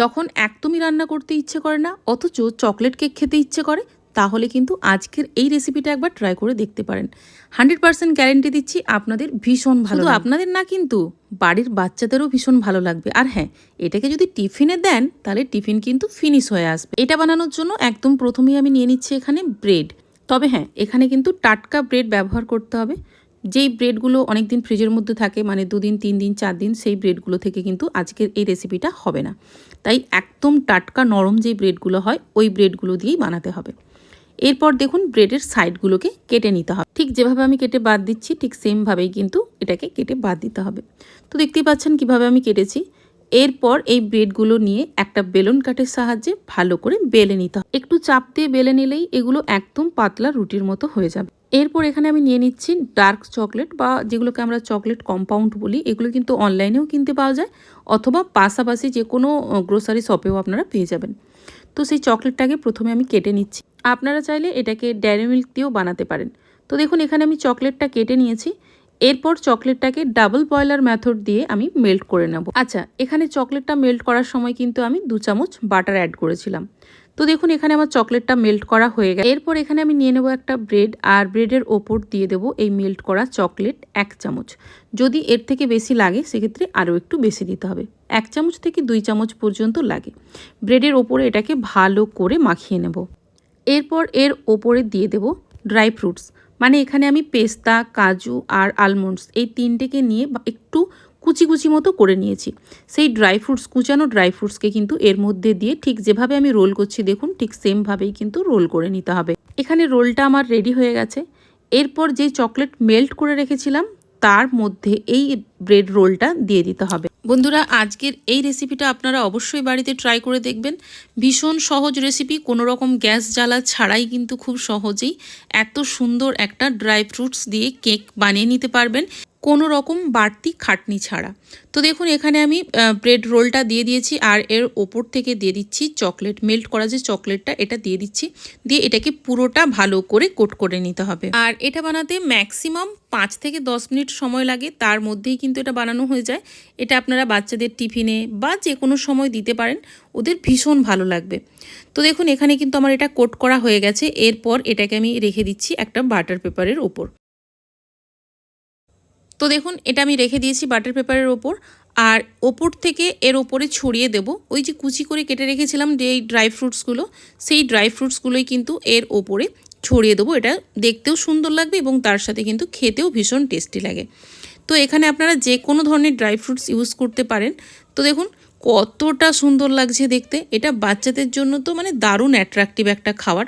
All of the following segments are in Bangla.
যখন একদমই রান্না করতে ইচ্ছে করে না অথচ চকলেট কেক খেতে ইচ্ছে করে তাহলে কিন্তু আজকের এই রেসিপিটা একবার ট্রাই করে দেখতে পারেন। হান্ড্রেড পার্সেন্ট গ্যারেন্টি দিচ্ছি আপনাদের ভীষণ ভালো আপনাদের না কিন্তু বাড়ির বাচ্চাদেরও ভীষণ ভালো লাগবে। আর হ্যাঁ এটাকে যদি টিফিনে দেন তাহলে টিফিন কিন্তু ফিনিশ হয়ে আসবে। এটা বানানোর জন্য একদম প্রথমেই আমি নিয়ে নিচ্ছি এখানে ব্রেড তবে হ্যাঁ এখানে কিন্তু টাটকা ব্রেড ব্যবহার করতে হবে। যেই ব্রেডগুলো অনেক দিন ফ্রিজের মধ্যে থাকে মানে দুদিন তিন দিন চার দিন সেই ব্রেডগুলো থেকে কিন্তু আজকের এই রেসিপিটা হবে না। তাই একদম টাটকা, নরম যেই ব্রেডগুলো হয়, ওই ব্রেডগুলো দিয়েই বানাতে হবে। এরপর দেখুন ব্রেডের সাইডগুলোকে কেটে নিতে হবে। ঠিক যেভাবে আমি কেটে বাদ দিচ্ছি, ঠিক সেমভাবেই কিন্তু এটাকে কেটে বাদ দিতে হবে। তো দেখতেই পাচ্ছেন কীভাবে আমি কেটেছি। এরপর এই ব্রেডগুলো নিয়ে একটা বেলুন কাঠের সাহায্যে ভালো করে বেলে নিতে হবে। একটু চাপ দিয়ে বেলে নিলেই এগুলো একদম পাতলা রুটির মতো হয়ে যাবে। এরপর এখানে আমি নিয়ে নিচ্ছি ডার্ক চকলেট বা যেগুলোকে আমরা চকলেট কম্পাউন্ড বলি, এগুলো কিন্তু অনলাইনেও কিনতে পাওয়া যায় অথবা পাশাপাশি যে কোনো গ্রোসারি শপেও আপনারা পেয়ে যাবেন। তো সেই চকলেটটাকে প্রথমে আমি কেটে নিচ্ছি। আপনারা চাইলে এটাকে ডেয়ারি মিল্ক দিয়েও বানাতে পারেন। তো দেখুন, এখানে আমি চকলেটটা কেটে নিয়েছি। এরপর চকলেটটাকে ডাবল বয়লার মেথড দিয়ে আমি মেল্ট করে নেব। আচ্ছা এখানে চকলেটটা মেল্ট করার সময় কিন্তু আমি দু চামচ বাটার অ্যাড করেছিলাম। তো দেখুন, এখানে আমার চকলেটটা মেল্ট করা হয়ে গেছে। এরপর এখানে আমি নিয়ে নেব একটা ব্রেড আর ব্রেডের ওপর দিয়ে দেবো এই মেল্ট করা চকলেট এক চামচ। যদি এর থেকে বেশি লাগে, সেক্ষেত্রে আরও একটু বেশি দিতে হবে। এক চামচ থেকে দুই চামচ পর্যন্ত লাগে। ব্রেডের ওপরে এটাকে ভালো করে মাখিয়ে নেব। এরপর এর ওপরে দিয়ে দেব ড্রাই ফ্রুটস মানে এখানে আমি পেস্তা, কাজু আর আলমন্ডস এই তিনটেকে নিয়ে একটু কুচি কুচি মতো করে নিয়েছি। সেই ড্রাই ফ্রুটস কুচানো ড্রাই ফ্রুটসকে কিন্তু এর মধ্যে দিয়ে ঠিক যেভাবে আমি রোল করছি, দেখুন ঠিক সেমভাবেই কিন্তু রোল করে নিতে হবে। এখানে রোলটা আমার রেডি হয়ে গেছে। এরপর যে চকলেট মেল্ট করে রেখেছিলাম, তার মধ্যে এই ব্রেড রোলটা দিয়ে দিতে হবে। বন্ধুরা, আজকের এই রেসিপিটা আপনারা অবশ্যই বাড়িতে ট্রাই করে দেখবেন। ভীষণ সহজ রেসিপি কোনো রকম গ্যাস জ্বালা ছাড়াই কিন্তু খুব সহজেই এত সুন্দর একটা ড্রাই ফ্রুটস দিয়ে কেক বানিয়ে নিতে পারবেন। কোনো রকম বাড়তি খাটনি ছাড়া। তো দেখুন, এখানে আমি ব্রেড রোলটা দিয়ে দিয়েছি আর এর ওপর থেকে দিয়ে দিচ্ছি চকলেট মেল্ট করা যে চকলেটটা এটা দিয়ে দিচ্ছি। দিয়ে এটাকে পুরোটা ভালো করে কোট করে নিতে হবে। আর এটা বানাতে ম্যাক্সিমাম পাঁচ থেকে দশ মিনিট সময় লাগে। তার মধ্যেই কিন্তু এটা বানানো হয়ে যায়। এটা আপনারা বাচ্চাদের টিফিনে বা যে কোনো সময় দিতে পারেন। ওদের ভীষণ ভালো লাগবে। তো দেখুন, এখানে কিন্তু আমার এটা কোট করা হয়ে গেছে। এরপর এটাকে আমি রেখে দিচ্ছি একটা বাটার পেপারের ওপর। তো দেখুন, এটা আমি রেখে দিয়েছি বাটার পেপারের ওপর। আর ওপর থেকে এর ওপরে ছড়িয়ে দেব। ওই যে কুচি করে কেটে রেখেছিলাম যে ড্রাই ফ্রুটসগুলো, সেই ড্রাই ফ্রুটসগুলোই কিন্তু এর ওপরে ছড়িয়ে দেবো। এটা দেখতেও সুন্দর লাগবে এবং তার সাথে কিন্তু খেতেও ভীষণ টেস্টি লাগে। তো এখানে আপনারা যে কোনো ধরনের ড্রাই ফ্রুটস ইউজ করতে পারেন। তো দেখুন, কতটা সুন্দর লাগছে দেখতে। এটা বাচ্চাদের জন্য তো মানে দারুণ অ্যাট্রাকটিভ একটা খাবার।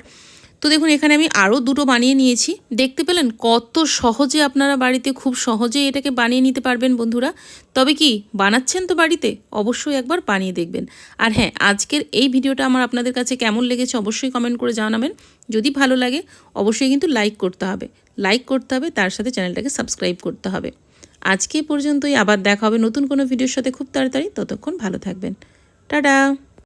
তো দেখুন, এখানে আমি আরও দুটো বানিয়ে নিয়েছি। দেখতে পেলেন কত সহজে আপনারা বাড়িতে খুব সহজেই এটাকে বানিয়ে নিতে পারবেন বন্ধুরা। তবে কি, বানাচ্ছেন তো বাড়িতে, অবশ্যই একবার বানিয়ে দেখবেন। আর হ্যাঁ আজকের এই ভিডিওটা আমার আপনাদের কাছে কেমন লেগেছে অবশ্যই কমেন্ট করে জানাবেন। যদি ভালো লাগে, অবশ্যই কিন্তু লাইক করতে হবে। লাইক করতে হবে, তার সাথে চ্যানেলটাকে সাবস্ক্রাইব করতে হবে। আজকে পর্যন্তই, আবার দেখা হবে নতুন কোনো ভিডিওর সাথে খুব তাড়াতাড়ি। ততক্ষণ ভালো থাকবেন। টাটা!